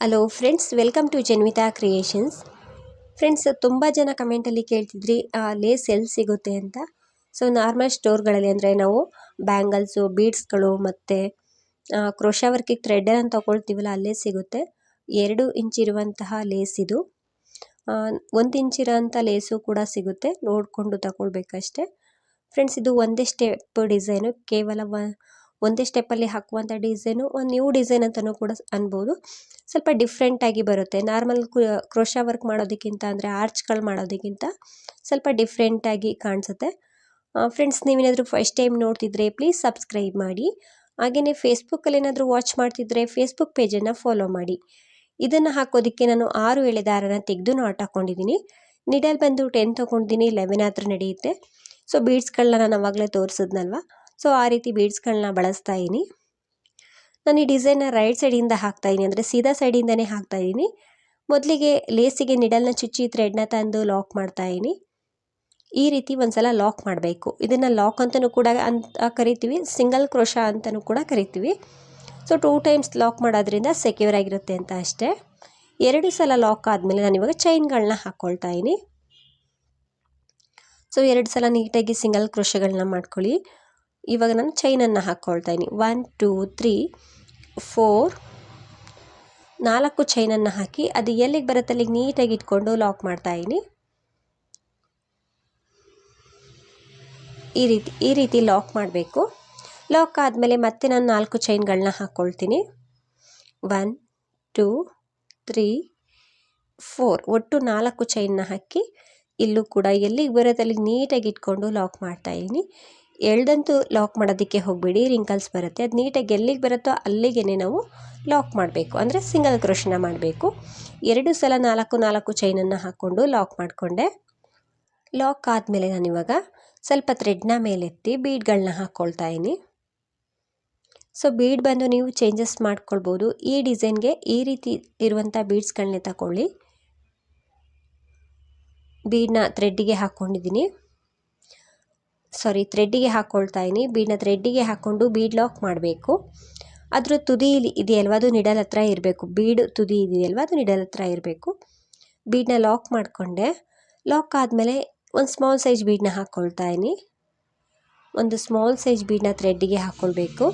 Hello friends welcome to Janvita creations friends ತುಂಬ ಜನ ಕಮೆಂಟಲ್ಲಿ ಕೇಳ್ತಿದ್ರಿ ಲೇಸ್ ಎಲ್ಲಿ ಸಿಗುತ್ತೆ ಅಂತ. ಸೊ ನಾರ್ಮಲ್ ಸ್ಟೋರ್ಗಳಲ್ಲಿ ಅಂದರೆ ನಾವು ಬ್ಯಾಂಗಲ್ಸು ಬೀಡ್ಸ್ಗಳು ಮತ್ತು ಕ್ರೋಶಾ ವರ್ಕಿಗೆ ಅಂತ ತೊಗೊಳ್ತೀವಲ್ಲ, ಅಲ್ಲೇ ಸಿಗುತ್ತೆ. ಎರಡು ಇಂಚ್ ಇರುವಂತಹ ಲೇಸ್ ಇದು. ಒಂದು ಇಂಚ್ ಇರೋಂಥ ಲೇಸು ಕೂಡ ಸಿಗುತ್ತೆ. ನೋಡಿಕೊಂಡು ತಗೊಳ್ಬೇಕಷ್ಟೆ. ಫ್ರೆಂಡ್ಸ್ ಇದು ಒಂದೇ ಸ್ಟೆಪ್ ಡಿಸೈನು ಕೇವಲ ಒಂದೇ ಸ್ಟೆಪ್ಪಲ್ಲಿ ಹಾಕುವಂಥ ಡಿಸೈನು ಒಂದು ನ್ಯೂ ಡಿಸೈನ್ ಅಂತಲೂ ಕೂಡ ಅನ್ಬೋದು. ಸ್ವಲ್ಪ ಡಿಫ್ರೆಂಟಾಗಿ ಬರುತ್ತೆ. ನಾರ್ಮಲ್ ಕ್ರೋಶಾ ವರ್ಕ್ ಮಾಡೋದಕ್ಕಿಂತ ಅಂದರೆ ಆರ್ಚ್ಗಳು ಮಾಡೋದಕ್ಕಿಂತ ಸ್ವಲ್ಪ ಡಿಫ್ರೆಂಟಾಗಿ ಕಾಣಿಸುತ್ತೆ. ಫ್ರೆಂಡ್ಸ್ ನೀವೇನಾದರೂ ಫಸ್ಟ್ ಟೈಮ್ ನೋಡ್ತಿದ್ರೆ ಪ್ಲೀಸ್ ಸಬ್ಸ್ಕ್ರೈಬ್ ಮಾಡಿ. ಹಾಗೆಯೇ ಫೇಸ್ಬುಕ್ಕಲ್ಲಿ ಏನಾದರೂ ವಾಚ್ ಮಾಡ್ತಿದ್ರೆ ಫೇಸ್ಬುಕ್ ಪೇಜನ್ನು ಫಾಲೋ ಮಾಡಿ. ಇದನ್ನು ಹಾಕೋದಕ್ಕೆ ನಾನು ಆರು ಎಳೆ ದಾರನ ತೆಗೆದು ನಾಟ್ ಹಾಕ್ಕೊಂಡಿದ್ದೀನಿ ನಿಡಲ್ ಬಂದು ಟೆನ್ ತೊಗೊಂಡಿದ್ದೀನಿ ಲೆವೆನ್ ಹತ್ರ ನಡೆಯುತ್ತೆ. ಸೊ ಬೀಡ್ಸ್ಗಳನ್ನ ನಾನು ಅವಾಗಲೇ ತೋರಿಸಿದ್ನಲ್ವ? ಸೊ, ಆ ರೀತಿ ಬೀಡ್ಸ್ಗಳನ್ನ ಬಳಸ್ತಾ ಇದ್ದೀನಿ. ನಾನು ಈ ಡಿಸೈನ್ನ ರೈಟ್ ಸೈಡಿಂದ ಹಾಕ್ತಾ ಇದ್ದೀನಿ. ಅಂದರೆ ಸೀದಾ ಸೈಡಿಂದನೇ ಹಾಕ್ತಾ ಇದ್ದೀನಿ. ಮೊದಲಿಗೆ ಲೇಸಿಗೆ ನಿಡಲ್ನ ಚುಚ್ಚಿ ಥ್ರೆಡ್ನ ತಂದು ಲಾಕ್ ಮಾಡ್ತಾ ಇದ್ದೀನಿ. ಈ ರೀತಿ ಒಂದ್ಸಲ ಲಾಕ್ ಮಾಡಬೇಕು. ಇದನ್ನು ಲಾಕ್ ಅಂತಲೂ ಕೂಡ ಅಂತ ಕರಿತೀವಿ. ಸಿಂಗಲ್ ಕ್ರೋಶ ಅಂತಲೂ ಕೂಡ ಕರಿತೀವಿ. ಸೊ ಟೂ ಟೈಮ್ಸ್ ಲಾಕ್ ಮಾಡೋದ್ರಿಂದ ಸೆಕ್ಯೂರ್ ಆಗಿರುತ್ತೆ ಅಂತ ಅಷ್ಟೇ. ಎರಡು ಸಲ ಲಾಕ್ ಆದಮೇಲೆ ನಾನು ಇವಾಗ ಚೈನ್ಗಳನ್ನ ಹಾಕ್ಕೊಳ್ತಾ ಇದ್ದೀನಿ. ಸೊ, ಎರಡು ಸಲ ನೀಟಾಗಿ ಸಿಂಗಲ್ ಕ್ರೋಶಗಳನ್ನ ಮಾಡ್ಕೊಳ್ಳಿ. ಇವಾಗ ನಾನು ಚೈನನ್ನು ಹಾಕ್ಕೊಳ್ತಾ ಇದ್ದೀನಿ ಒನ್ ಟೂ ತ್ರೀ ಫೋರ್ ನಾಲ್ಕು ಚೈನನ್ನು ಹಾಕಿ ಅದು ಎಲ್ಲಿಗೆ ಬರುತ್ತೆ ಅಲ್ಲಿಗೆ ನೀಟಾಗಿ ಇಟ್ಕೊಂಡು ಲಾಕ್ ಮಾಡ್ತಾ ಇದ್ದೀನಿ. ಈ ರೀತಿ ಈ ರೀತಿ ಲಾಕ್ ಮಾಡಬೇಕು. ಲಾಕ್ ಆದಮೇಲೆ ಮತ್ತೆ ನಾನು ನಾಲ್ಕು ಚೈನ್ಗಳನ್ನ ಹಾಕ್ಕೊಳ್ತೀನಿ ಒನ್ ಟೂ ತ್ರೀ ಫೋರ್ ಒಟ್ಟು ನಾಲ್ಕು ಚೈನ್ನ ಹಾಕಿ ಇಲ್ಲೂ ಕೂಡ ಎಲ್ಲಿಗೆ ಬರುತ್ತೆ ಅಲ್ಲಿಗೆ ನೀಟಾಗಿ ಇಟ್ಕೊಂಡು ಲಾಕ್ ಮಾಡ್ತಾ ಇದ್ದೀನಿ. ಎಳ್ದಂತೂ ಲಾಕ್ ಮಾಡೋದಕ್ಕೆ ಹೋಗಬೇಡಿ ರಿಂಕಲ್ಸ್ ಬರುತ್ತೆ. ಅದು ನೀಟಾಗಿ ಎಲ್ಲಿಗೆ ಬರುತ್ತೋ ಅಲ್ಲಿಗೆ ನಾವು ಲಾಕ್ ಮಾಡಬೇಕು. ಅಂದರೆ ಸಿಂಗಲ್ ಕ್ರೋಶನ ಮಾಡಬೇಕು. ಎರಡು ಸಲ ನಾಲ್ಕು ನಾಲ್ಕು ಚೈನನ್ನು ಹಾಕ್ಕೊಂಡು ಲಾಕ್ ಮಾಡಿಕೊಂಡೆ. ಲಾಕ್ ಆದಮೇಲೆ ನಾನಿವಾಗ ಸ್ವಲ್ಪ ಥ್ರೆಡ್ನ ಮೇಲೆತ್ತಿ ಬೀಡ್ಗಳನ್ನ ಹಾಕ್ಕೊಳ್ತಾ ಇದ್ದೀನಿ ಸೊ ಬೀಡ್ ಬಂದು ನೀವು ಚೇಂಜಸ್ ಮಾಡ್ಕೊಳ್ಬೋದು. ಈ ಡಿಸೈನ್ಗೆ ಈ ರೀತಿ ಇರುವಂಥ ಬೀಡ್ಸ್ಗಳನ್ನೇ ತಗೊಳ್ಳಿ ಬೀಡನ್ನ ಥ್ರೆಡ್ಡಿಗೆ ಹಾಕ್ಕೊಂಡಿದ್ದೀನಿ ಸಾರಿ ಥ್ರೆಡ್ಡಿಗೆ ಹಾಕ್ಕೊಳ್ತಾ ಇದ್ದೀನಿ. ಬೀಡನ್ನ ಥ್ರೆಡ್ಡಿಗೆ ಹಾಕ್ಕೊಂಡು ಬೀಡ್ ಲಾಕ್ ಮಾಡಬೇಕು. ಅದರ ತುದಿ ಇದೆಯಲ್ವ? ಅದು ನಿಡಲ್ ಹತ್ರ ಇರಬೇಕು. ಬೀಡ್ ತುದಿ ಇದೆಯಲ್ವ? ಅದು ನಿಡಲ್ ಹತ್ರ ಇರಬೇಕು. ಬೀಡನ್ನ ಲಾಕ್ ಮಾಡಿಕೊಂಡೆ. ಲಾಕ್ ಆದಮೇಲೆ ಒಂದು ಸ್ಮಾಲ್ ಸೈಜ್ ಬೀಡನ್ನ ಹಾಕ್ಕೊಳ್ತಾ ಇದ್ದೀನಿ. ಒಂದು ಸ್ಮಾಲ್ ಸೈಜ್ ಬೀಡನ್ನ ಥ್ರೆಡ್ಡಿಗೆ ಹಾಕ್ಕೊಳ್ಬೇಕು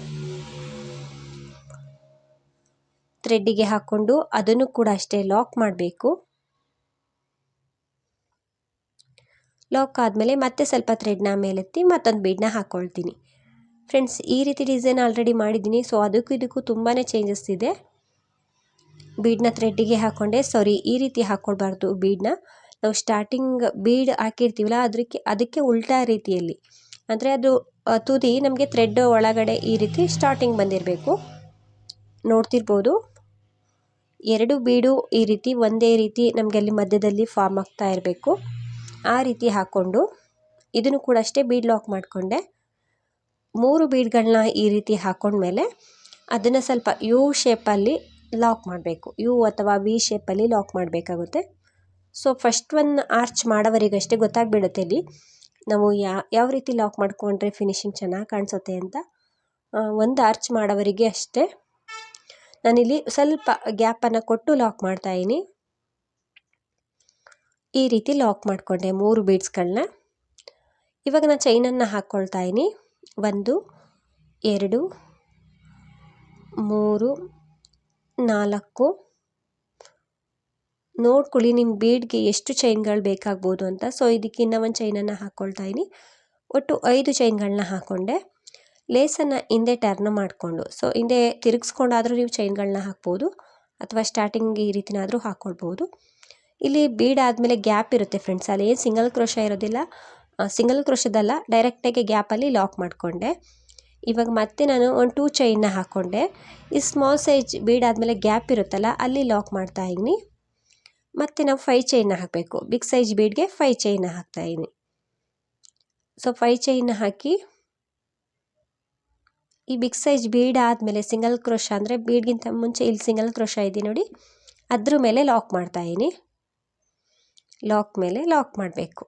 ಥ್ರೆಡ್ಡಿಗೆ ಹಾಕ್ಕೊಂಡು ಅದನ್ನು ಕೂಡ ಅಷ್ಟೇ ಲಾಕ್ ಮಾಡಬೇಕು. ಲಾಕ್ ಆದಮೇಲೆ ಮತ್ತೆ ಸ್ವಲ್ಪ ಥ್ರೆಡ್ನ ಮೇಲೆತ್ತಿ ಮತ್ತೊಂದು ಬೀಡನ್ನ ಹಾಕ್ಕೊಳ್ತೀನಿ ಫ್ರೆಂಡ್ಸ್ ಈ ರೀತಿ ಡಿಸೈನ್ ಆಲ್ರೆಡಿ ಮಾಡಿದ್ದೀನಿ. ಸೊ ಅದಕ್ಕೂ ಇದಕ್ಕೂ ತುಂಬಾ ಚೇಂಜಸ್ ಇದೆ. ಬೀಡನ್ನ ಥ್ರೆಡ್ಡಿಗೆ ಹಾಕ್ಕೊಂಡೆ ಸಾರಿ ಈ ರೀತಿ ಹಾಕ್ಕೊಳ್ಬಾರ್ದು ಬೀಡನ್ನ ನಾವು ಸ್ಟಾರ್ಟಿಂಗ್ ಬೀಡ್ ಹಾಕಿರ್ತೀವಲ್ಲ ಅದಕ್ಕೆ ಅದಕ್ಕೆ ಉಲ್ಟಾ ರೀತಿಯಲ್ಲಿ. ಅಂದರೆ ಅದು ತುದಿ ನಮಗೆ ಥ್ರೆಡ್ ಒಳಗಡೆ ಈ ರೀತಿ ಸ್ಟಾರ್ಟಿಂಗ್ ಬಂದಿರಬೇಕು. ನೋಡ್ತಿರ್ಬೋದು. ಎರಡು ಬೀಡು ಈ ರೀತಿ ಒಂದೇ ರೀತಿ ನಮಗೆ ಅಲ್ಲಿ ಮಧ್ಯದಲ್ಲಿ ಫಾರ್ಮ್ ಆಗ್ತಾ ಇರಬೇಕು. ಆ ರೀತಿ ಹಾಕ್ಕೊಂಡು ಇದನ್ನು ಕೂಡ ಅಷ್ಟೇ ಬೀಡ್ ಲಾಕ್ ಮಾಡಿಕೊಂಡೆ. ಮೂರು ಬೀಡ್ಗಳನ್ನ ಈ ರೀತಿ ಹಾಕ್ಕೊಂಡ್ಮೇಲೆ ಅದನ್ನು ಸ್ವಲ್ಪ ಯು ಶೇಪಲ್ಲಿ ಲಾಕ್ ಮಾಡಬೇಕು. ಯು ಅಥವಾ ವಿ ಶೇಪಲ್ಲಿ ಲಾಕ್ ಮಾಡಬೇಕಾಗುತ್ತೆ. ಸೊ ಫಸ್ಟ್ ಒನ್ ಆರ್ಚ್ ಮಾಡೋವರೆಗಷ್ಟೇ ಗೊತ್ತಾಗ್ಬಿಡುತ್ತೆ ಇಲ್ಲಿ. ನಾವು ಯಾವ ರೀತಿ ಲಾಕ್ ಮಾಡಿಕೊಂಡ್ರೆ ಫಿನಿಶಿಂಗ್ ಚೆನ್ನಾಗಿ ಕಾಣಿಸುತ್ತೆ ಅಂತ. ಒಂದು ಆರ್ಚ್ ಮಾಡೋವರೆಗೆ ಅಷ್ಟೇ. ನಾನಿಲ್ಲಿ ಸ್ವಲ್ಪ ಗ್ಯಾಪನ್ನು ಕೊಟ್ಟು ಲಾಕ್ ಮಾಡ್ತಾಯಿದ್ದೀನಿ ಈ ರೀತಿ ಲಾಕ್ ಮಾಡಿಕೊಂಡೆ ಮೂರು ಬೀಡ್ಸ್ಗಳನ್ನ. ಇವಾಗ ನಾನು ಚೈನನ್ನು ಹಾಕ್ಕೊಳ್ತಾ ಇದ್ದೀನಿ ಒಂದು, ಎರಡು, ಮೂರು, ನಾಲ್ಕು. ನೋಡ್ಕೊಳ್ಳಿ ನಿಮ್ಮ ಬೀಡ್ಗೆ ಎಷ್ಟು ಚೈನ್ಗಳು ಬೇಕಾಗ್ಬೋದು ಅಂತ. ಸೊ ಇದಕ್ಕಿನ್ನ ಒಂದು ಚೈನನ್ನು ಹಾಕ್ಕೊಳ್ತಾ ಇದ್ದೀನಿ ಒಟ್ಟು ಐದು ಚೈನ್ಗಳನ್ನ ಹಾಕ್ಕೊಂಡೆ ಲೇಸನ್ನು ಹಿಂದೆ ಟರ್ನ್ ಮಾಡಿಕೊಂಡು. ಸೊ ಹಿಂದೆ ತಿರುಗಿಸ್ಕೊಂಡಾದರೂ ನೀವು ಚೈನ್ಗಳನ್ನ ಹಾಕ್ಬೋದು. ಅಥವಾ ಸ್ಟಾರ್ಟಿಂಗ್ ಈ ರೀತಿನಾದರೂ ಹಾಕ್ಕೊಳ್ಬೋದು ಇಲ್ಲಿ ಬೀಡ್ ಆದಮೇಲೆ ಗ್ಯಾಪ್ ಇರುತ್ತೆ ಫ್ರೆಂಡ್ಸ್ ಅಲ್ಲಿ ಏನು ಸಿಂಗಲ್ ಕ್ರೋಶ ಇರೋದಿಲ್ಲ. ಸಿಂಗಲ್ ಕ್ರೋಶದಲ್ಲ ಡೈರೆಕ್ಟಾಗಿ ಗ್ಯಾಪಲ್ಲಿ ಲಾಕ್ ಮಾಡಿಕೊಂಡೆ. ಇವಾಗ ಮತ್ತೆ ನಾನು ಒಂದು ಟೂ ಚೈನ್ನ ಹಾಕ್ಕೊಂಡೆ ಈ ಸ್ಮಾಲ್ ಸೈಜ್ ಬೀಡ್ ಆದಮೇಲೆ ಗ್ಯಾಪ್ ಇರುತ್ತಲ್ಲ, ಅಲ್ಲಿ ಲಾಕ್ ಮಾಡ್ತಾ ಇದ್ದೀನಿ. ಮತ್ತು ನಾವು ಫೈ ಚೈನ್ನ ಹಾಕಬೇಕು. ಬಿಗ್ ಸೈಜ್ ಬೀಡ್ಗೆ ಫೈ ಚೈನ್ನ ಹಾಕ್ತಾಯಿದ್ದೀನಿ ಸೊ ಫೈ ಚೈನ್ನ ಹಾಕಿ, ಈ ಬಿಗ್ ಸೈಜ್ ಬೀಡ್ ಆದಮೇಲೆ ಸಿಂಗಲ್ ಕ್ರೋಶ ಅಂದರೆ ಬೀಡ್ಗಿಂತ ಮುಂಚೆ ಇಲ್ಲಿ ಸಿಂಗಲ್ ಕ್ರೋಶ ಇದೆ ನೋಡಿ. ಅದ್ರ ಮೇಲೆ ಲಾಕ್ ಮಾಡ್ತಾ ಮಾಡ್ತಾಯಿದ್ದೀನಿ ಲಾಕ್ ಮೇಲೆ ಲಾಕ್ ಮಾಡಬೇಕು.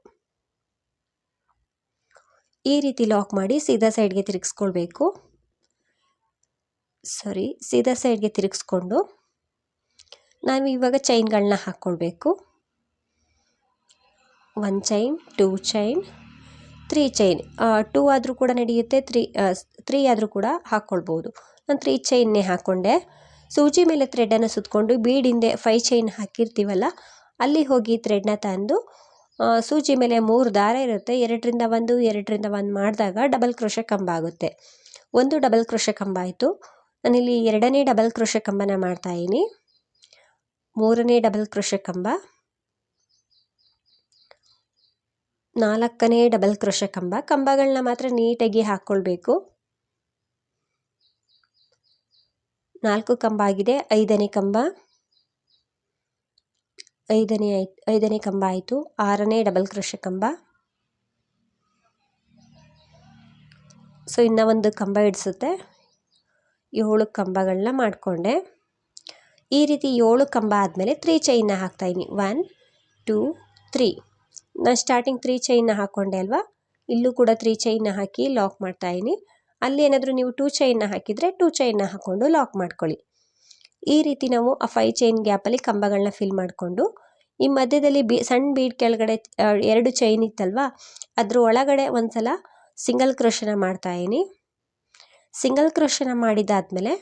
ಈ ರೀತಿ ಲಾಕ್ ಮಾಡಿ ಸೀದಾ ಸೈಡ್ಗೆ ತಿರುಗಿಸ್ಕೊಳ್ಬೇಕು. ಸಾರಿ ಸೀದಾ ಸೈಡ್ಗೆ ತಿರುಗಿಸ್ಕೊಂಡು ನಾವು ಇವಾಗ ಚೈನ್ಗಳನ್ನ ಹಾಕ್ಕೊಳ್ಬೇಕು. One chain two chain three chain two ಆದರೂ ಕೂಡ ನಡೆಯುತ್ತೆ ತ್ರೀ ತ್ರೀ ಆದರೂ ಕೂಡ ಹಾಕ್ಕೊಳ್ಬೋದು. ನಾನು ತ್ರೀ ಚೈನ್ನೇ ಹಾಕ್ಕೊಂಡೆ ಸೂಜಿ ಮೇಲೆ ಥ್ರೆಡನ್ನು ಸುತ್ತಕೊಂಡು ಬೀಡಿಂದೆ ಫೈ ಚೈನ್ ಹಾಕಿರ್ತೀವಲ್ಲ ಅಲ್ಲಿ ಹೋಗಿ ಥ್ರೆಡ್ನ ತಂದು ಸೂಜಿ ಮೇಲೆ ಮೂರು ದಾರ ಇರುತ್ತೆ. ಎರಡರಿಂದ ಒಂದು ಎರಡರಿಂದ ಒಂದು ಮಾಡಿದಾಗ ಡಬಲ್ ಕ್ರೋಶ ಕಂಬ ಆಗುತ್ತೆ. ಒಂದು ಡಬಲ್ ಕ್ರೋಶ ಕಂಬ ಆಯಿತು. ನಾನಿಲ್ಲಿ ಎರಡನೇ ಡಬಲ್ ಕ್ರೋಶ ಕಂಬನ ಮಾಡ್ತಾಯಿದ್ದೀನಿ ಮೂರನೇ ಡಬಲ್ ಕ್ರೋಶ ಕಂಬ. ನಾಲ್ಕನೇ ಡಬಲ್ ಕ್ರೋಶ ಕಂಬ. ಕಂಬಗಳನ್ನ ಮಾತ್ರ ನೀಟಾಗಿ ಹಾಕ್ಕೊಳ್ಬೇಕು. ನಾಲ್ಕು ಕಂಬ ಆಗಿದೆ. ಐದನೇ ಕಂಬ. ಐದನೇ ಐದನೇ ಕಂಬ ಆಯಿತು. ಆರನೇ ಡಬಲ್ ಕ್ರೋಶ ಕಂಬ. ಸೊ ಇನ್ನೂ ಒಂದು ಕಂಬ ಹಿಡಿಸುತ್ತೆ ಏಳು ಕಂಬಗಳನ್ನ ಮಾಡಿಕೊಂಡೆ. ಈ ರೀತಿ ಏಳು ಕಂಬ ಆದಮೇಲೆ ತ್ರೀ ಚೈನ್ನ ಹಾಕ್ತಾಯಿದ್ದೀನಿ ಒನ್ ಟೂ ತ್ರೀ ನಾನು ಸ್ಟಾರ್ಟಿಂಗ್ ತ್ರೀ ಚೈನ್ನ ಹಾಕ್ಕೊಂಡೆ ಅಲ್ವಾ? ಇಲ್ಲೂ ಕೂಡ ತ್ರೀ ಚೈನ್ನ ಹಾಕಿ ಲಾಕ್ ಮಾಡ್ತಾಯಿದ್ದೀನಿ ಅಲ್ಲಿ ಏನಾದರೂ ನೀವು ಟೂ ಚೈನ್ನ ಹಾಕಿದರೆ ಟೂ ಚೈನ್ನ ಹಾಕ್ಕೊಂಡು ಲಾಕ್ ಮಾಡ್ಕೊಳ್ಳಿ. ಈ ರೀತಿ ನಾವು ಆ ಫೈ ಚೈನ್ ಗ್ಯಾಪಲ್ಲಿ ಕಂಬಗಳನ್ನ ಫಿಲ್ ಮಾಡಿಕೊಂಡು, ಈ ಮಧ್ಯದಲ್ಲಿ ಬಿ ಸಣ್ಣ ಬೀಡ್ ಕೆಳಗಡೆ ಎರಡು ಚೈನ್ ಇತ್ತಲ್ವಾ? ಅದ್ರ ಒಳಗಡೆ ಒಂದು ಸಲ ಸಿಂಗಲ್ ಕ್ರೋಶನ ಮಾಡ್ತಾಯಿದ್ದೀನಿ ಸಿಂಗಲ್ ಕ್ರೋಶನ ಮಾಡಿದಾದಮೇಲೆ,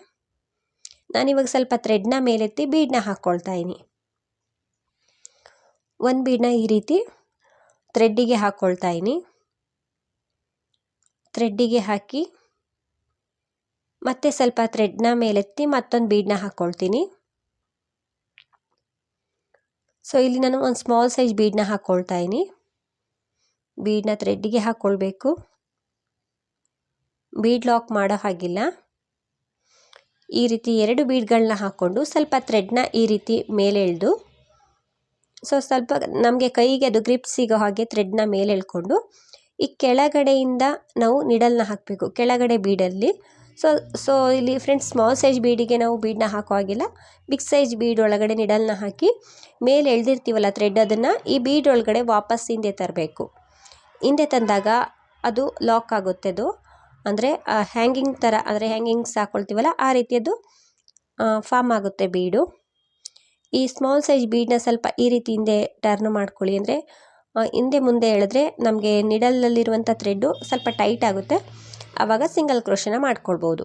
ನಾನಿವಾಗ ಸ್ವಲ್ಪ ಥ್ರೆಡ್ನ ಮೇಲೆತ್ತಿ ಬೀಡನ್ನ ಹಾಕ್ಕೊಳ್ತಾ ಇದ್ದೀನಿ. ಒಂದು ಬೀಡನ್ನ ಈ ರೀತಿ ಥ್ರೆಡ್ಡಿಗೆ ಹಾಕ್ಕೊಳ್ತಾ ಇದ್ದೀನಿ. ಥ್ರೆಡ್ಡಿಗೆ ಹಾಕಿ ಮತ್ತೆ ಸ್ವಲ್ಪ ಥ್ರೆಡ್ನ ಮೇಲೆತ್ತಿ ಮತ್ತೊಂದು ಬೀಡ್ನ ಹಾಕ್ಕೊಳ್ತೀನಿ ಸೊ ಇಲ್ಲಿ ನಾನು ಒಂದು ಸ್ಮಾಲ್ ಸೈಜ್ ಬೀಡನ್ನ ಹಾಕ್ಕೊಳ್ತಾ ಇದ್ದೀನಿ. ಬೀಡನ್ನ ಥ್ರೆಡ್ಡಿಗೆ ಹಾಕ್ಕೊಳ್ಬೇಕು ಬೀಡ್ ಲಾಕ್ ಮಾಡೋ ಹಾಗಿಲ್ಲ. ಈ ರೀತಿ ಎರಡು ಬೀಡ್ಗಳನ್ನ ಹಾಕ್ಕೊಂಡು ಸ್ವಲ್ಪ ಥ್ರೆಡ್ನ ಈ ರೀತಿ ಮೇಲೆ ಎಳೆದು ಸೊ ಸ್ವಲ್ಪ ನಮಗೆ ಕೈಗೆ ಅದು ಗ್ರಿಪ್ ಸಿಗೋ ಹಾಗೆ ಥ್ರೆಡ್ನ ಮೇಲೆ ಎಳ್ಕೊಂಡು, ಈ ಕೆಳಗಡೆಯಿಂದ ನಾವು ನಿಡಲ್ನ ಹಾಕಬೇಕು. ಕೆಳಗಡೆ ಬೀಡಲ್ಲಿ ಸೊ ಸೊ ಇಲ್ಲಿ ಫ್ರೆಂಡ್ಸ್ ಸ್ಮಾಲ್ ಸೈಜ್ ಬೀಡಿಗೆ ನಾವು ಬೀಡನ್ನ ಹಾಕೋ ಹಾಗಿಲ್ಲ ಬಿಗ್ ಸೈಜ್ ಬೀಡ್ ಒಳಗಡೆ ನಿಡಲ್ನ ಹಾಕಿ ಮೇಲೆ ಎಳ್ದಿರ್ತೀವಲ್ಲ ಥ್ರೆಡ್ ಅದನ್ನು, ಈ ಬೀಡ್ ಒಳಗಡೆ ವಾಪಸ್ ಹಿಂದೆ ತರಬೇಕು. ಹಿಂದೆ ತಂದಾಗ ಅದು ಲಾಕ್ ಆಗುತ್ತೆ ಅದು ಅಂದರೆ ಹ್ಯಾಂಗಿಂಗ್ ಥರ ಅಂದರೆ ಹ್ಯಾಂಗಿಂಗ್ಸ್ ಹಾಕ್ಕೊಳ್ತೀವಲ್ಲ ಆ ರೀತಿಯದು ಫಾರ್ಮ್ ಆಗುತ್ತೆ ಬೀಡು ಈ ಸ್ಮಾಲ್ ಸೈಜ್ ಬೀಡನ್ನ ಸ್ವಲ್ಪ ಈ ರೀತಿ ಹಿಂದೆ ಟರ್ನ್ ಮಾಡ್ಕೊಳ್ಳಿ. ಅಂದರೆ ಹಿಂದೆ ಮುಂದೆ ಹೇಳಿದ್ರೆ ನಮಗೆ ನಿಡಲಲ್ಲಿರುವಂಥ ಥ್ರೆಡ್ಡು ಸ್ವಲ್ಪ ಟೈಟ್ ಆಗುತ್ತೆ. ಆವಾಗ ಸಿಂಗಲ್ ಕ್ರೋಶನ ಮಾಡ್ಕೊಳ್ಬೋದು.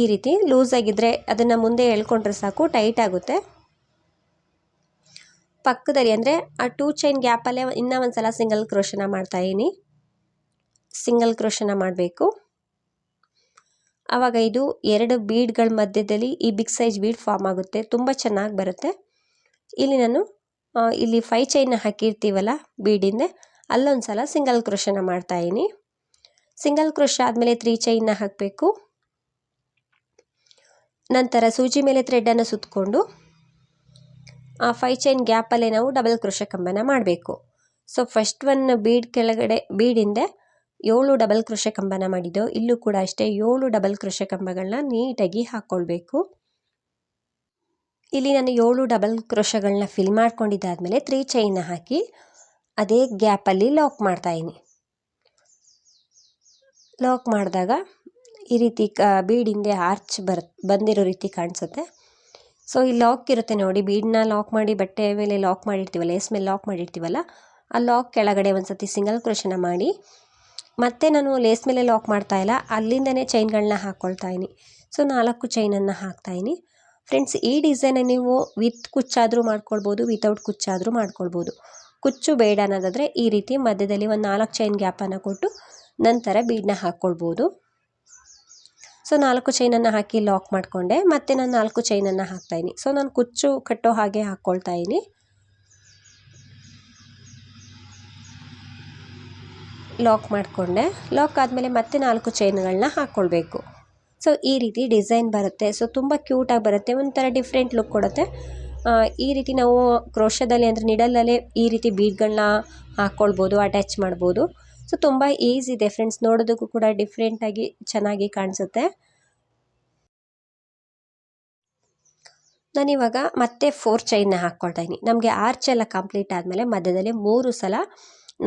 ಈ ರೀತಿ ಲೂಸ್ ಆಗಿದ್ದರೆ ಅದನ್ನು ಮುಂದೆ ಎಳ್ಕೊಂಡ್ರೆ ಸಾಕು, ಟೈಟ್ ಆಗುತ್ತೆ. ಪಕ್ಕದಲ್ಲಿ ಅಂದರೆ ಆ ಟೂ ಚೈನ್ ಗ್ಯಾಪಲ್ಲೇ ಇನ್ನೂ ಒಂದು ಸಲ ಸಿಂಗಲ್ ಕ್ರೋಶನ ಮಾಡ್ತಾಯಿದ್ದೀನಿ ಸಿಂಗಲ್ ಕ್ರೋಶನ ಮಾಡಬೇಕು. ಆವಾಗ ಇದು ಎರಡು ಬೀಡ್ಗಳ ಮಧ್ಯದಲ್ಲಿ ಈ ಬಿಗ್ ಸೈಜ್ ಬೀಡ್ ಫಾರ್ಮ್ ಆಗುತ್ತೆ, ತುಂಬ ಚೆನ್ನಾಗಿ ಬರುತ್ತೆ. ಇಲ್ಲಿ ನಾನು ಇಲ್ಲಿ ಫೈ ಚೈನ್ನ ಹಾಕಿರ್ತೀವಲ್ಲ ಬೀಡಿಂದೆ ಅಲ್ಲೊಂದು ಸಲ ಸಿಂಗಲ್ ಕ್ರೋಶನ ಮಾಡ್ತಾಯಿದ್ದೀನಿ ಸಿಂಗಲ್ ಕ್ರೋಶ ಆದಮೇಲೆ ತ್ರೀ ಚೈನ್ನ ಹಾಕಬೇಕು. ನಂತರ ಸೂಜಿ ಮೇಲೆ ಥ್ರೆಡ್ಡನ್ನು ಸುತ್ತಕೊಂಡು ಆ ಫೈ ಚೈನ್ ಗ್ಯಾಪಲ್ಲೇ ನಾವು ಡಬಲ್ ಕ್ರೋಶ ಕಂಬನ ಮಾಡಬೇಕು. ಸೊ ಫಸ್ಟ್ ಒನ್ ಬೀಡ್ ಕೆಳಗಡೆ ಬೀಡಿಂದ ಏಳು ಡಬಲ್ ಕ್ರೋಶ ಕಂಬನ ಮಾಡಿದ್ದೋ. ಇಲ್ಲೂ ಕೂಡ ಅಷ್ಟೇ ಏಳು ಡಬಲ್ ಕ್ರೋಶ ಕಂಬಗಳನ್ನ ನೀಟಾಗಿ ಹಾಕ್ಕೊಳ್ಬೇಕು ಇಲ್ಲಿ ನಾನು ಏಳು ಡಬಲ್ ಕ್ರೋಶಗಳನ್ನ ಫಿಲ್ ಮಾಡ್ಕೊಂಡಿದ್ದಾದಮೇಲೆ ತ್ರೀ ಚೈನ್ನ ಹಾಕಿ ಅದೇ ಗ್ಯಾಪಲ್ಲಿ ಲಾಕ್ ಮಾಡ್ತಾಯಿದ್ದೀನಿ ಲಾಕ್ ಮಾಡಿದಾಗ ಈ ರೀತಿ ಕ, ಬೀಡಿಂದೆ ಆರ್ಚ್ ಬರ್, ಬಂದಿರೋ ರೀತಿ ಕಾಣಿಸುತ್ತೆ. ಸೊ ಈ ಲಾಕ್ ಇರುತ್ತೆ ನೋಡಿ ಬೀಡನ್ನ ಲಾಕ್ ಮಾಡಿ, ಬಟ್ಟೆ ಮೇಲೆ ಲಾಕ್ ಮಾಡಿರ್ತೀವಲ್ಲ ಎಸ್ ಮೇಲೆ ಲಾಕ್ ಮಾಡಿರ್ತೀವಲ್ಲ, ಆ ಲಾಕ್ ಕೆಳಗಡೆ ಒಂದು ಸತಿ ಸಿಂಗಲ್ ಕ್ರೋಶನ ಮಾಡಿ, ಮತ್ತೆ ನಾನು ಲೇಸ್ ಮೇಲೆ ಲಾಕ್ ಮಾಡ್ತಾ ಇಲ್ಲ, ಅಲ್ಲಿಂದನೇ ಚೈನ್ಗಳನ್ನ ಹಾಕ್ಕೊಳ್ತಾ ಇದ್ದೀನಿ ಸೊ ನಾಲ್ಕು ಚೈನನ್ನು ಹಾಕ್ತಾಯಿನಿ ಫ್ರೆಂಡ್ಸ್ ಈ ಡಿಸೈನ ನೀವು ವಿತ್ ಕುಚ್ಚಾದರೂ ಮಾಡ್ಕೊಳ್ಬೋದು ವಿತೌಟ್ ಕುಚ್ಚಾದರೂ ಮಾಡ್ಕೊಳ್ಬೋದು. ಕುಚ್ಚು ಬೇಡ ಅನ್ನೋದಾದರೆ ಈ ರೀತಿ ಮಧ್ಯದಲ್ಲಿ ಒಂದು ನಾಲ್ಕು ಚೈನ್ ಗ್ಯಾಪನ್ನು ಕೊಟ್ಟು ನಂತರ ಬೀಡನ್ನ ಹಾಕ್ಕೊಳ್ಬೋದು ಸೊ ನಾಲ್ಕು ಚೈನನ್ನು ಹಾಕಿ ಲಾಕ್ ಮಾಡಿಕೊಂಡೆ. ಮತ್ತೆ ನಾನು ನಾಲ್ಕು ಚೈನನ್ನು ಹಾಕ್ತಾಯಿನಿ ಸೊ ನಾನು ಕುಚ್ಚು ಕಟ್ಟೋ ಹಾಗೆ ಹಾಕ್ಕೊಳ್ತಾ ಇದ್ದೀನಿ. ಲಾಕ್ ಮಾಡಿಕೊಂಡೆ. ಲಾಕ್ ಆದಮೇಲೆ ಮತ್ತೆ ನಾಲ್ಕು ಚೈನ್ಗಳನ್ನ ಹಾಕ್ಕೊಳ್ಬೇಕು ಸೊ ಈ ರೀತಿ ಡಿಸೈನ್ ಬರುತ್ತೆ. ಸೊ ತುಂಬ ಕ್ಯೂಟಾಗಿ ಬರುತ್ತೆ. ಒಂಥರ ಡಿಫ್ರೆಂಟ್ ಲುಕ್ ಕೊಡುತ್ತೆ. ಈ ರೀತಿ ನಾವು ಕ್ರೋಶದಲ್ಲಿ ಅಂದರೆ ನಿಡಲಲ್ಲೇ ಈ ರೀತಿ ಬೀಡ್ಗಳನ್ನ ಹಾಕ್ಕೊಳ್ಬೋದು ಅಟ್ಯಾಚ್ ಮಾಡ್ಬೋದು. ಸೊ ತುಂಬ ಈಸಿ ಇದೆ ಫ್ರೆಂಡ್ಸ್ ನೋಡೋದಕ್ಕೂ ಕೂಡ ಡಿಫ್ರೆಂಟಾಗಿ ಚೆನ್ನಾಗಿ ಕಾಣಿಸುತ್ತೆ. ನಾನಿವಾಗ ಮತ್ತೆ ಫೋರ್ ಚೈನ್ನ ಹಾಕ್ಕೊಳ್ತಾ ಇದ್ದೀನಿ. ನಮಗೆ ಆರ್ಚ್ ಎಲ್ಲ ಕಂಪ್ಲೀಟ್ ಆದಮೇಲೆ ಮಧ್ಯದಲ್ಲಿ ಮೂರು ಸಲ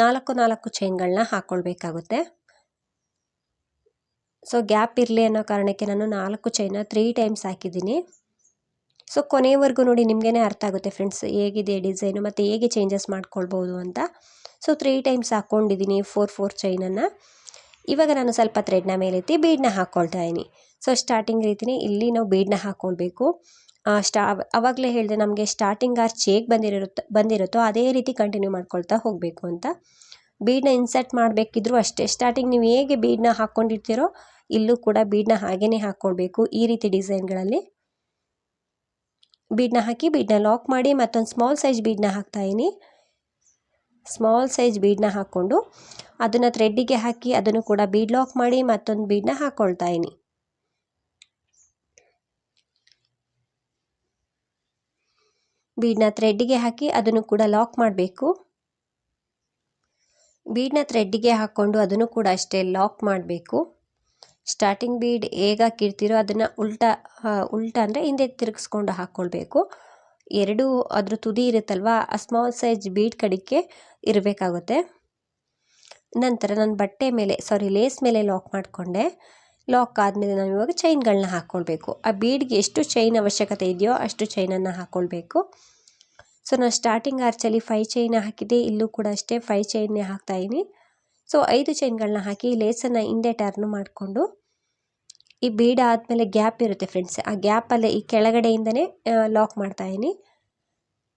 ನಾಲ್ಕು ನಾಲ್ಕು ಚೈನ್ಗಳನ್ನ ಹಾಕ್ಕೊಳ್ಬೇಕಾಗುತ್ತೆ ಸೊ ಗ್ಯಾಪ್ ಇರಲಿ ಅನ್ನೋ ಕಾರಣಕ್ಕೆ ನಾನು ನಾಲ್ಕು ಚೈನ ತ್ರೀ ಟೈಮ್ಸ್ ಹಾಕಿದ್ದೀನಿ. ಸೊ ಕೊನೆಯವರೆಗೂ ನೋಡಿ ನಿಮಗೇ ಅರ್ಥ ಆಗುತ್ತೆ ಫ್ರೆಂಡ್ಸ್, ಹೇಗಿದೆ ಡಿಸೈನು ಮತ್ತು ಹೇಗೆ ಚೇಂಜಸ್ ಮಾಡ್ಕೊಳ್ಬೋದು ಅಂತ. ಸೊ ತ್ರೀ ಟೈಮ್ಸ್ ಹಾಕ್ಕೊಂಡಿದ್ದೀನಿ ಫೋರ್ ಫೋರ್ ಚೈನನ್ನು. ಇವಾಗ ನಾನು ಸ್ವಲ್ಪ ಥ್ರೆಡ್ನ ಮೇಲೆತ್ತಿ ಬೀಡನ್ನ ಹಾಕ್ಕೊಳ್ತಾ ಇದ್ದೀನಿ ಸೊ ಸ್ಟಾರ್ಟಿಂಗ್ ರೀತಿನೇ ಇಲ್ಲಿ ನಾವು ಬೀಡನ್ನ ಹಾಕ್ಕೊಳ್ಬೇಕು ಸ್ಟಾ ಅವಾಗಲೇ ಹೇಳಿದೆ ನಮಗೆ ಸ್ಟಾರ್ಟಿಂಗ್ ಆರ್ಚ್ ಹೇಗೆ ಬಂದಿರುತ್ತೋ ಬಂದಿರುತ್ತೋ ಅದೇ ರೀತಿ ಕಂಟಿನ್ಯೂ ಮಾಡ್ಕೊಳ್ತಾ ಹೋಗಬೇಕು ಅಂತ. ಬೀಡನ್ನ ಇನ್ಸರ್ಟ್ ಮಾಡಬೇಕಿದ್ರೂ ಅಷ್ಟೇ ಸ್ಟಾರ್ಟಿಂಗ್ ನೀವು ಹೇಗೆ ಬೀಡನ್ನ ಹಾಕ್ಕೊಂಡಿರ್ತೀರೋ ಇಲ್ಲೂ ಕೂಡ ಬೀಡನ್ನ ಹಾಗೇ ಹಾಕ್ಕೊಳ್ಬೇಕು ಈ ರೀತಿ ಡಿಸೈನ್ಗಳಲ್ಲಿ ಬೀಡನ್ನ ಹಾಕಿ ಬೀಡ್ನ ಲಾಕ್ ಮಾಡಿ ಮತ್ತೊಂದು ಸ್ಮಾಲ್ ಸೈಜ್ ಬೀಡನ್ನ ಹಾಕ್ತಾಯಿನಿ ಸ್ಮಾಲ್ ಸೈಜ್ ಬೀಡನ್ನ ಹಾಕ್ಕೊಂಡು ಅದನ್ನು ಥ್ರೆಡ್ಡಿಗೆ ಹಾಕಿ ಅದನ್ನು ಕೂಡ ಬೀಡ್ ಲಾಕ್ ಮಾಡಿ ಮತ್ತೊಂದು ಬೀಡನ್ನ ಹಾಕ್ಕೊಳ್ತಾ ಇದ್ದೀನಿ. ಬೀಡನ್ನ ಥ್ರೆಡ್ಡಿಗೆ ಹಾಕಿ ಅದನ್ನು ಕೂಡ ಲಾಕ್ ಮಾಡಬೇಕು. ಬೀಡ್ನ ಥ್ರೆಡ್ಡಿಗೆ ಹಾಕ್ಕೊಂಡು ಅದನ್ನು ಕೂಡ ಅಷ್ಟೇ ಲಾಕ್ ಮಾಡಬೇಕು. ಸ್ಟಾರ್ಟಿಂಗ್ ಬೀಡ್ ಹೇಗೆ ಹಾಕಿರ್ತೀರೋ ಅದನ್ನು ಉಲ್ಟಾ ಉಲ್ಟಾ ಅಂದರೆ ಹಿಂದೆ ತಿರುಗಿಸ್ಕೊಂಡು ಹಾಕ್ಕೊಳ್ಬೇಕು ಎರಡು ಅದ್ರ ತುದಿ ಇರುತ್ತಲ್ವ, ಆ ಸ್ಮಾಲ್ ಸೈಜ್ ಬೀಡ್ ಕಡಿಕೆ ಇರಬೇಕಾಗುತ್ತೆ. ನಂತರ ನಾನು ಬಟ್ಟೆ ಮೇಲೆ ಸಾರಿ ಲೇಸ್ ಮೇಲೆ ಲಾಕ್ ಮಾಡಿಕೊಂಡೆ. ಲಾಕ್ ಆದಮೇಲೆ ನಾನು ಇವಾಗ ಚೈನ್ಗಳನ್ನ ಹಾಕ್ಕೊಳ್ಬೇಕು ಆ ಬೀಡ್ಗೆ ಎಷ್ಟು ಚೈನ್ ಅವಶ್ಯಕತೆ ಇದೆಯೋ ಅಷ್ಟು ಚೈನನ್ನು ಹಾಕ್ಕೊಳ್ಬೇಕು ಸೊ ನಾನು ಸ್ಟಾರ್ಟಿಂಗ್ ಆರ್ಚಲ್ಲಿ ಫೈ ಚೈನ್ ಹಾಕಿದ್ದೆ, ಇಲ್ಲೂ ಕೂಡ ಅಷ್ಟೇ ಫೈ ಚೈನ್ನೇ ಹಾಕ್ತಾಯಿದ್ದೀನಿ ಸೊ, ಐದು ಚೈನ್ಗಳನ್ನ ಹಾಕಿ ಲೇಸನ್ನು ಹಿಂದೆ ಟರ್ನ್ ಮಾಡಿಕೊಂಡು ಈ ಬೀಡ ಆದಮೇಲೆ ಗ್ಯಾಪ್ ಇರುತ್ತೆ ಫ್ರೆಂಡ್ಸ್ ಆ ಗ್ಯಾಪಲ್ಲೇ ಈ ಕೆಳಗಡೆಯಿಂದನೇ ಲಾಕ್ ಮಾಡ್ತಾಯಿದ್ದೀನಿ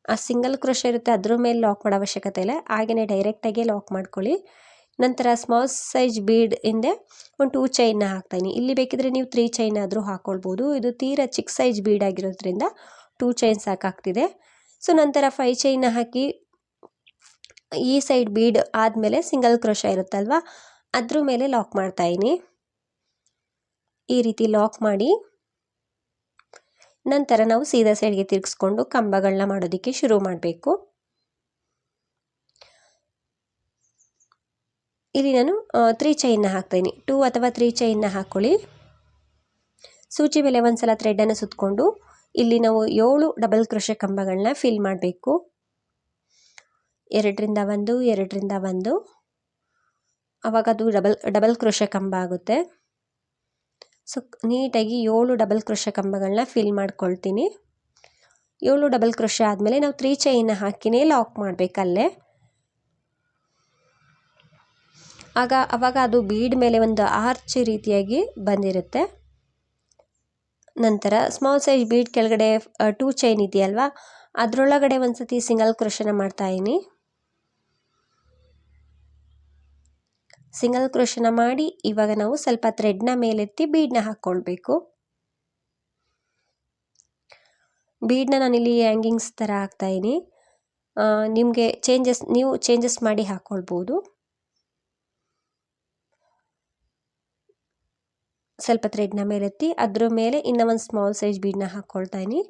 ಆ ಸಿಂಗಲ್ ಕ್ರೋಶ ಇರುತ್ತೆ, ಅದ್ರ ಮೇಲೆ ಲಾಕ್ ಮಾಡೋ ಅವಶ್ಯಕತೆ ಇಲ್ಲ. ಹಾಗೆಯೇ ಡೈರೆಕ್ಟಾಗಿ ಲಾಕ್ ಮಾಡ್ಕೊಳ್ಳಿ. ನಂತರ ಸ್ಮಾಲ್ ಸೈಜ್ ಬೀಡ್ ಹಿಂದೆ ಒಂದು ಟೂ ಚೈನ್ನ ಹಾಕ್ತಾಯಿನಿ ಇಲ್ಲಿ ಬೇಕಿದ್ರೆ ನೀವು ತ್ರೀ ಚೈನ್ ಆದರೂ ಹಾಕ್ಕೊಳ್ಬೋದು ಇದು ತೀರಾ ಚಿಕ್ಕ ಸೈಜ್ ಬೀಡ್ ಆಗಿರೋದ್ರಿಂದ ಟೂ ಚೈನ್ ಸಾಕಾಗ್ತಿದೆ. ಸೊ, ನಂತರ ಫೈ ಚೈನ್ನ ಹಾಕಿ ಈ ಸೈಡ್ ಬೀಡ್ ಆದಮೇಲೆ ಸಿಂಗಲ್ ಕ್ರೋಶ ಇರುತ್ತಲ್ವ ಅದ್ರ ಮೇಲೆ ಲಾಕ್ ಮಾಡ್ತಾಯಿನಿ ಈ ರೀತಿ ಲಾಕ್ ಮಾಡಿ. ನಂತರ ನಾವು ಸೀದಾ ಸೈಡ್ಗೆ ತಿರುಗಿಸ್ಕೊಂಡು ಕಂಬಗಳನ್ನ ಮಾಡೋದಕ್ಕೆ ಶುರು ಮಾಡಬೇಕು. ಇಲ್ಲಿ ನಾನು ತ್ರೀ ಚೈನ್ನ ಹಾಕ್ತೀನಿ ಟೂ ಅಥವಾ ತ್ರೀ ಚೈನ್ನ ಹಾಕ್ಕೊಳ್ಳಿ ಸೂಚಿ ಮೇಲೆ ಒಂದು ಸಲ ಥ್ರೆಡನ್ನು ಸುತ್ತಕೊಂಡು ಇಲ್ಲಿ ನಾವು ಏಳು ಡಬಲ್ ಕ್ರೋಶ ಕಂಬಗಳನ್ನ ಫಿಲ್ ಮಾಡಬೇಕು. ಎರಡರಿಂದ ಒಂದು ಎರಡರಿಂದ ಒಂದು. ಆವಾಗ ಅದು ಡಬಲ್ ಡಬಲ್ ಕ್ರೋಶ ಕಂಬ ಆಗುತ್ತೆ. ಸೊ ನೀಟಾಗಿ ಏಳು ಡಬಲ್ ಕ್ರೋಶ ಕಂಬಗಳನ್ನ ಫಿಲ್ ಮಾಡ್ಕೊಳ್ತೀನಿ. ಏಳು ಡಬಲ್ ಕ್ರೋಶ ಆದಮೇಲೆ ನಾವು ತ್ರೀ ಚೈನ್ನ ಹಾಕಿನೇ ಲಾಕ್ ಮಾಡಬೇಕಲ್ಲೇ. ಆಗ, ಅವಾಗ ಅದು ಬೀಡ್ ಮೇಲೆ ಒಂದು ಆರ್ಚ್ ರೀತಿಯಾಗಿ ಬಂದಿರುತ್ತೆ. ನಂತರ ಸ್ಮಾಲ್ ಸೈಜ್ ಬೀಡ್ ಕೆಳಗಡೆ ಟೂ ಚೈನ್ ಇದೆಯಲ್ವಾ? ಅದರೊಳಗಡೆ ಒಂದು ಸತಿ ಸಿಂಗಲ್ ಕ್ರೋಶನ ಮಾಡ್ತಾಯಿನಿ ಸಿಂಗಲ್ ಕ್ರೋಶನ ಮಾಡಿ ಇವಾಗ ನಾವು ಸ್ವಲ್ಪ ಥ್ರೆಡ್ನ ಮೇಲೆತ್ತಿ ಬೀಡನ್ನ ಹಾಕ್ಕೊಳ್ಬೇಕು. ಬೀಡನ್ನ ನಾನಿಲ್ಲಿ ಹ್ಯಾಂಗಿಂಗ್ಸ್ ಥರ ಹಾಕ್ತಾಯಿನಿ ನಿಮಗೆ ಚೇಂಜಸ್ ನೀವು ಚೇಂಜಸ್ ಮಾಡಿ ಹಾಕ್ಕೊಳ್ಬೋದು. ಸ್ವಲ್ಪ ಥ್ರೆಡ್ನ ಮೇಲೆತ್ತಿ ಅದ್ರ ಮೇಲೆ ಇನ್ನು ಒಂದು ಸ್ಮಾಲ್ ಸೈಜ್ ಬೀಡನ್ನ ಹಾಕ್ಕೊಳ್ತಾ ಇದ್ದೀನಿ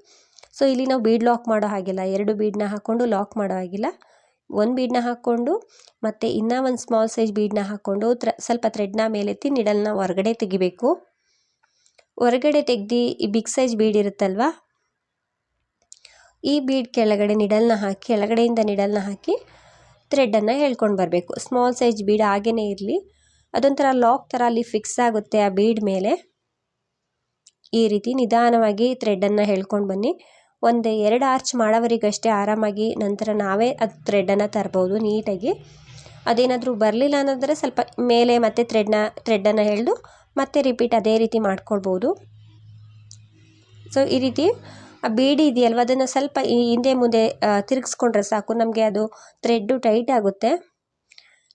ಸೊ ಇಲ್ಲಿ ನಾವು ಬೀಡ್ ಲಾಕ್ ಮಾಡೋ ಹಾಗಿಲ್ಲ. ಎರಡು ಬೀಡನ್ನ ಹಾಕ್ಕೊಂಡು ಲಾಕ್ ಮಾಡೋ ಹಾಗಿಲ್ಲ. ಒಂದು ಬೀಡನ್ನ ಹಾಕ್ಕೊಂಡು ಮತ್ತು ಇನ್ನೂ ಒಂದು ಸ್ಮಾಲ್ ಸೈಜ್ ಬೀಡನ್ನ ಹಾಕ್ಕೊಂಡು ತ್ರ, ಸ್ವಲ್ಪ ಥ್ರೆಡ್ನ ಮೇಲೆತ್ತಿ ನಿಡಲ್ನ ಹೊರಗಡೆ ತೆಗಿಬೇಕು. ಹೊರಗಡೆ ತೆಗ್ದು ಈ ಬಿಗ್ ಸೈಜ್ ಬೀಡ್ ಇರುತ್ತಲ್ವ? ಈ ಬೀಡ್ ಕೆಳಗಡೆ ನಿಡಲ್ನ ಹಾಕಿ, ಕೆಳಗಡೆಯಿಂದ ನಿಡಲ್ನ ಹಾಕಿ ಥ್ರೆಡ್ಡನ್ನು ಹೇಳ್ಕೊಂಡು ಬರಬೇಕು. ಸ್ಮಾಲ್ ಸೈಜ್ ಬೀಡ್ ಹಾಗೇ ಇರಲಿ. ಅದೊಂಥರ ಲಾಕ್ ಥರ ಅಲ್ಲಿ ಫಿಕ್ಸ್ ಆಗುತ್ತೆ ಆ ಬೀಡ್ ಮೇಲೆ. ಈ ರೀತಿ ನಿಧಾನವಾಗಿ ಥ್ರೆಡ್ಡನ್ನು ಹೇಳ್ಕೊಂಡು ಬನ್ನಿ. ಒಂದು ಎರಡು ಆರ್ಚ್ ಮಾಡೋವರೆಗಷ್ಟೇ ಆರಾಮಾಗಿ ನಂತರ ನಾವೇ ಅದು ಥ್ರೆಡ್ಡನ್ನು ತರ್ಬೋದು ನೀಟಾಗಿ. ಅದೇನಾದರೂ ಬರಲಿಲ್ಲ ಅನ್ನೋದ್ರೆ ಸ್ವಲ್ಪ ಮೇಲೆ ಮತ್ತೆ ಥ್ರೆಡ್ನ ಥ್ರೆಡ್ಡನ್ನು ಎಳೆದು ಮತ್ತೆ ರಿಪೀಟ್ ಅದೇ ರೀತಿ ಮಾಡ್ಕೊಳ್ಬೋದು. ಸೊ ಈ ರೀತಿ ಆ ಬೀಡಿ ಇದೆಯಲ್ವ? ಅದನ್ನು ಸ್ವಲ್ಪ ಹಿಂದೆ ಮುಂದೆ ತಿರುಗಿಸ್ಕೊಂಡ್ರೆ ಸಾಕು. ನಮಗೆ ಅದು ಥ್ರೆಡ್ಡು ಟೈಟ್ ಆಗುತ್ತೆ.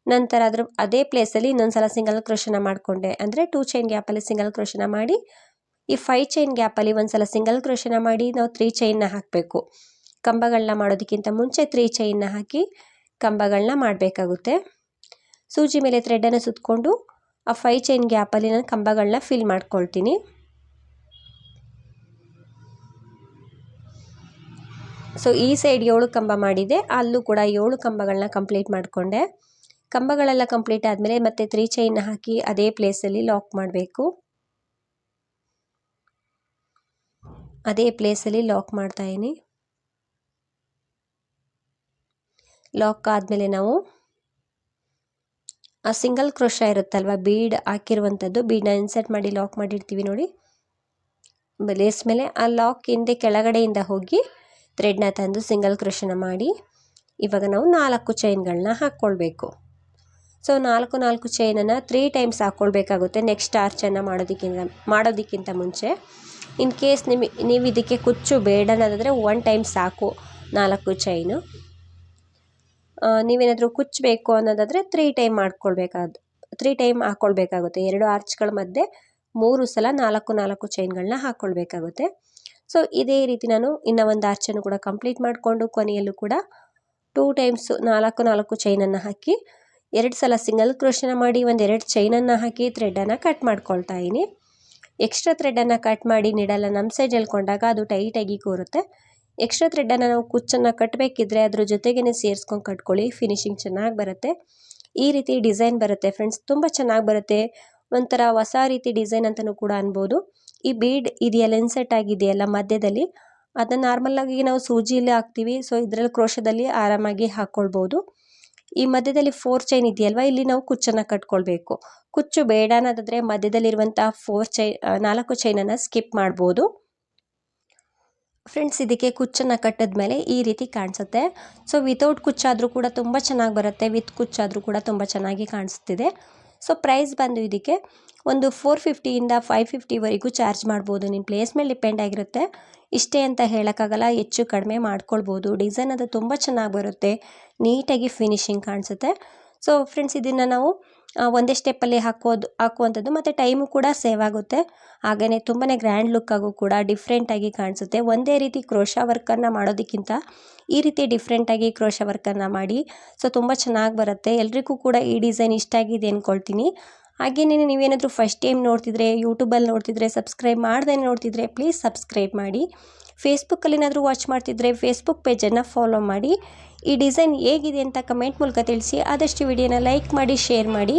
ನಂತರ ಅದ್ರ, ಅದೇ ಪ್ಲೇಸಲ್ಲಿ ಇನ್ನೊಂದು ಸಲ ಸಿಂಗಲ್ ಕ್ರೋಶನ ಮಾಡಿಕೊಂಡೆ. ಅಂದರೆ ಟೂ ಚೈನ್ ಗ್ಯಾಪಲ್ಲಿ ಸಿಂಗಲ್ ಕ್ರೋಶನ ಮಾಡಿ ಈ ಫೈ ಚೈನ್ ಗ್ಯಾಪಲ್ಲಿ ಒಂದು ಸಲ ಸಿಂಗಲ್ ಕ್ರೋಶನ ಮಾಡಿ, ನಾವು ತ್ರೀ ಚೈನ್ನ ಹಾಕಬೇಕು. ಕಂಬಗಳನ್ನ ಮಾಡೋದಕ್ಕಿಂತ ಮುಂಚೆ ತ್ರೀ ಚೈನ್ನ ಹಾಕಿ ಕಂಬಗಳನ್ನ ಮಾಡಬೇಕಾಗುತ್ತೆ. ಸೂಜಿ ಮೇಲೆ ಥ್ರೆಡನ್ನು ಸುತ್ತಕೊಂಡು ಆ ಫೈ ಚೈನ್ ಗ್ಯಾಪಲ್ಲಿ ನಾನು ಕಂಬಗಳನ್ನ ಫಿಲ್ ಮಾಡ್ಕೊಳ್ತೀನಿ. ಸೊ ಈ ಸೈಡ್ ಏಳು ಕಂಬ ಮಾಡಿದೆ. ಅಲ್ಲೂ ಕೂಡ ಏಳು ಕಂಬಗಳನ್ನ ಕಂಪ್ಲೀಟ್ ಮಾಡಿಕೊಂಡೆ. ಕಂಬಗಳೆಲ್ಲ ಕಂಪ್ಲೀಟ್ ಆದಮೇಲೆ ಮತ್ತೆ ತ್ರೀ ಚೈನ್ ಹಾಕಿ ಅದೇ ಪ್ಲೇಸಲ್ಲಿ ಲಾಕ್ ಮಾಡಬೇಕು. ಅದೇ ಪ್ಲೇಸಲ್ಲಿ ಲಾಕ್ ಮಾಡ್ತಾಯಿನಿ ಲಾಕ್ ಆದಮೇಲೆ ನಾವು ಆ ಸಿಂಗಲ್ ಕ್ರೋಶ ಇರುತ್ತಲ್ವ? ಬೀಡ್ ಹಾಕಿರುವಂಥದ್ದು ಬೀಡನ್ನ ಇನ್ಸರ್ಟ್ ಮಾಡಿ ಲಾಕ್ ಮಾಡಿರ್ತೀವಿ ನೋಡಿ. ಲೇಸ್ ಮೇಲೆ ಆ ಲಾಕ್ ಹಿಂದೆ ಕೆಳಗಡೆಯಿಂದ ಹೋಗಿ ಥ್ರೆಡ್ನ ತಂದು ಸಿಂಗಲ್ ಕ್ರೋಶನ ಮಾಡಿ ಇವಾಗ ನಾವು ನಾಲ್ಕು ಚೈನ್ಗಳನ್ನ ಹಾಕ್ಕೊಳ್ಬೇಕು. ಸೊ ನಾಲ್ಕು ನಾಲ್ಕು ಚೈನನ್ನು ತ್ರೀ ಟೈಮ್ಸ್ ಹಾಕ್ಕೊಳ್ಬೇಕಾಗುತ್ತೆ. ನೆಕ್ಸ್ಟ್ ಆರ್ಚನ್ನು ಮಾಡೋದಕ್ಕಿಂತ ಮಾಡೋದಕ್ಕಿಂತ ಮುಂಚೆ. ಇನ್ ಕೇಸ್ ನಿಮಗೆ ನೀವು ಇದಕ್ಕೆ ಕುಚ್ಚು ಬೇಡ ಅನ್ನೋದಾದರೆ ಒನ್ ಟೈಮ್ ಸಾಕು, ನಾಲ್ಕು ಚೈನು ನೀವೇನಾದರೂ ಕುಚ್ಚಬೇಕು ಅನ್ನೋದಾದರೆ ತ್ರೀ ಟೈಮ್ ಮಾಡ್ಕೊಳ್ಬೇಕಾದ ತ್ರೀ ಟೈಮ್ ಹಾಕ್ಕೊಳ್ಬೇಕಾಗುತ್ತೆ ಎರಡು ಆರ್ಚ್ಗಳ ಮಧ್ಯೆ ಮೂರು ಸಲ ನಾಲ್ಕು ನಾಲ್ಕು ಚೈನ್ಗಳನ್ನ ಹಾಕ್ಕೊಳ್ಬೇಕಾಗುತ್ತೆ ಸೊ ಇದೇ ರೀತಿ ನಾನು ಇನ್ನೂ ಒಂದು ಆರ್ಚನ್ನು ಕೂಡ ಕಂಪ್ಲೀಟ್ ಮಾಡಿಕೊಂಡು ಕೊನೆಯಲ್ಲೂ ಕೂಡ ಟೂ ಟೈಮ್ಸು ನಾಲ್ಕು ನಾಲ್ಕು ಚೈನನ್ನು ಹಾಕಿ, ಎರಡು ಸಲ ಸಿಂಗಲ್ ಕ್ರೋಶನ ಮಾಡಿ ಒಂದು ಎರಡು ಚೈನನ್ನು ಹಾಕಿ ಥ್ರೆಡ್ಡನ್ನು ಕಟ್ ಮಾಡ್ಕೊಳ್ತಾ ಇದ್ದೀನಿ. ಎಕ್ಸ್ಟ್ರಾ ಥ್ರೆಡನ್ನು ಕಟ್ ಮಾಡಿ ನೀಡಲ್ಲ ನಮ್ಮ ಸೈಡ್ ಹೇಳ್ಕೊಂಡಾಗ ಅದು ಟೈಟಾಗಿ ಕೂರುತ್ತೆ. ಎಕ್ಸ್ಟ್ರಾ ಥ್ರೆಡನ್ನು ನಾವು ಕುಚ್ಚನ್ನು ಕಟ್ಟಬೇಕಿದ್ರೆ ಅದ್ರ ಜೊತೆಗೇ ಸೇರಿಸ್ಕೊಂಡು ಕಟ್ಕೊಳ್ಳಿ ಫಿನಿಶಿಂಗ್ ಚೆನ್ನಾಗಿ ಬರುತ್ತೆ. ಈ ರೀತಿ ಡಿಸೈನ್ ಬರುತ್ತೆ ಫ್ರೆಂಡ್ಸ್ ತುಂಬ ಚೆನ್ನಾಗಿ ಬರುತ್ತೆ. ಒಂಥರ ಹೊಸ ರೀತಿ ಡಿಸೈನ್ ಅಂತಲೂ ಕೂಡ ಅನ್ಬೋದು. ಈ ಬೀಡ್ ಇದೆಯಲ್ಲ ಇನ್ಸೆಟ್ ಆಗಿದೆಯಲ್ಲ ಮಧ್ಯದಲ್ಲಿ, ಅದನ್ನು ನಾರ್ಮಲ್ಲಾಗಿ ನಾವು ಸೂಜಿಯಲ್ಲಿ ಹಾಕ್ತೀವಿ. ಸೊ ಇದರಲ್ಲಿ ಕ್ರೋಶದಲ್ಲಿ ಆರಾಮಾಗಿ ಹಾಕ್ಕೊಳ್ಬೋದು. ಈ ಮಧ್ಯದಲ್ಲಿ ಫೋರ್ ಚೈನ್ ಇದೆಯಲ್ವ? ಇಲ್ಲಿ ನಾವು ಕುಚ್ಚನ್ನು ಕಟ್ಕೊಳ್ಬೇಕು. ಕುಚ್ಚು ಬೇಡ ಅನ್ನೋದಾದರೆ ಮಧ್ಯದಲ್ಲಿರುವಂಥ ಫೋರ್ ಚೈ ನಾಲ್ಕು ಚೈನನ್ನು ಸ್ಕಿಪ್ ಮಾಡ್ಬೋದು. ಫ್ರೆಂಡ್ಸ್ ಇದಕ್ಕೆ ಕುಚ್ಚನ್ನು ಕಟ್ಟಿದ್ಮೇಲೆ ಈ ರೀತಿ ಕಾಣಿಸುತ್ತೆ. ಸೊ ವಿತೌಟ್ ಕುಚ್ಚಾದರೂ ಕೂಡ ತುಂಬ ಚೆನ್ನಾಗಿ ಬರುತ್ತೆ. ವಿತ್ ಕುಚ್ಚಾದರೂ ಕೂಡ ತುಂಬ ಚೆನ್ನಾಗಿ ಕಾಣಿಸ್ತಿದೆ. ಸೊ ಪ್ರೈಸ್ ಬಂದು ಇದಕ್ಕೆ ಒಂದು ಫೋರ್ ಫಿಫ್ಟಿಯಿಂದ ಫೈವ್ ಫಿಫ್ಟಿವರೆಗೂ ಚಾರ್ಜ್ ಮಾಡ್ಬೋದು. ನಿಮ್ಮ ಪ್ಲೇಸ್ ಮೇಲೆ ಡಿಪೆಂಡ್ ಆಗಿರುತ್ತೆ. ಇಷ್ಟೇ ಅಂತ ಹೇಳೋಕ್ಕಾಗಲ್ಲ, ಹೆಚ್ಚು ಕಡಿಮೆ ಮಾಡ್ಕೊಳ್ಬೋದು. ಡಿಸೈನ್ ಅದು ತುಂಬ ಚೆನ್ನಾಗಿ ಬರುತ್ತೆ. ನೀಟಾಗಿ ಫಿನಿಶಿಂಗ್ ಕಾಣಿಸುತ್ತೆ. ಸೊ ಫ್ರೆಂಡ್ಸ್ ಇದನ್ನು ನಾವು ಒಂದೇ ಸ್ಟೆಪ್ಪಲ್ಲಿ ಹಾಕೋದು, ಹಾಕುವಂಥದ್ದು ಮತ್ತು ಟೈಮು ಕೂಡ ಸೇವ್ ಆಗುತ್ತೆ. ಹಾಗೆಯೇ ತುಂಬಾ ಗ್ರ್ಯಾಂಡ್ ಲುಕ್ಕಾಗೂ ಕೂಡ ಡಿಫ್ರೆಂಟಾಗಿ ಕಾಣಿಸುತ್ತೆ. ಒಂದೇ ರೀತಿ ಕ್ರೋಶ ವರ್ಕನ್ನು ಮಾಡೋದಕ್ಕಿಂತ ಈ ರೀತಿ ಡಿಫ್ರೆಂಟಾಗಿ ಕ್ರೋಶ ವರ್ಕನ್ನು ಮಾಡಿ ಸೊ ತುಂಬ ಚೆನ್ನಾಗಿ ಬರುತ್ತೆ. ಎಲ್ರಿಗೂ ಕೂಡ ಈ ಡಿಸೈನ್ ಇಷ್ಟ ಆಗಿದೆ ಅಂದ್ಕೊಳ್ತೀನಿ ಹಾಗೆಯೇ ನೀವೇನಾದರೂ ಫಸ್ಟ್ ಟೈಮ್ ನೋಡ್ತಿದ್ರೆ ಯೂಟ್ಯೂಬಲ್ಲಿ ನೋಡ್ತಿದ್ರೆ ಸಬ್ಸ್ಕ್ರೈಬ್ ಮಾಡ್ದೇ ನೋಡ್ತಿದ್ರೆ ಪ್ಲೀಸ್ ಸಬ್ಸ್ಕ್ರೈಬ್ ಮಾಡಿ. ಫೇಸ್ಬುಕ್ಕಲ್ಲಿ ಏನಾದರೂ ವಾಚ್ ಮಾಡ್ತಿದ್ರೆ ಫೇಸ್ಬುಕ್ ಪೇಜನ್ನು ಫಾಲೋ ಮಾಡಿ. ಈ ಡಿಸೈನ್ ಹೇಗಿದೆ ಅಂತ ಕಮೆಂಟ್ ಮೂಲಕ ತಿಳಿಸಿ. ಆದಷ್ಟು ವಿಡಿಯೋನ ಲೈಕ್ ಮಾಡಿ, ಶೇರ್ ಮಾಡಿ.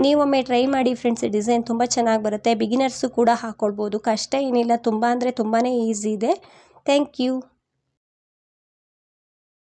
ನೀವೊಮ್ಮೆ ಟ್ರೈ ಮಾಡಿ ಫ್ರೆಂಡ್ಸ್, ಡಿಸೈನ್ ತುಂಬ ಚೆನ್ನಾಗಿ ಬರುತ್ತೆ. ಬಿಗಿನರ್ಸು ಕೂಡ ಹಾಕ್ಕೊಳ್ಬೋದು ಕಷ್ಟ ಏನಿಲ್ಲ, ತುಂಬ ಅಂದರೆ ತುಂಬಾ ಈಸಿ ಇದೆ. Thank you.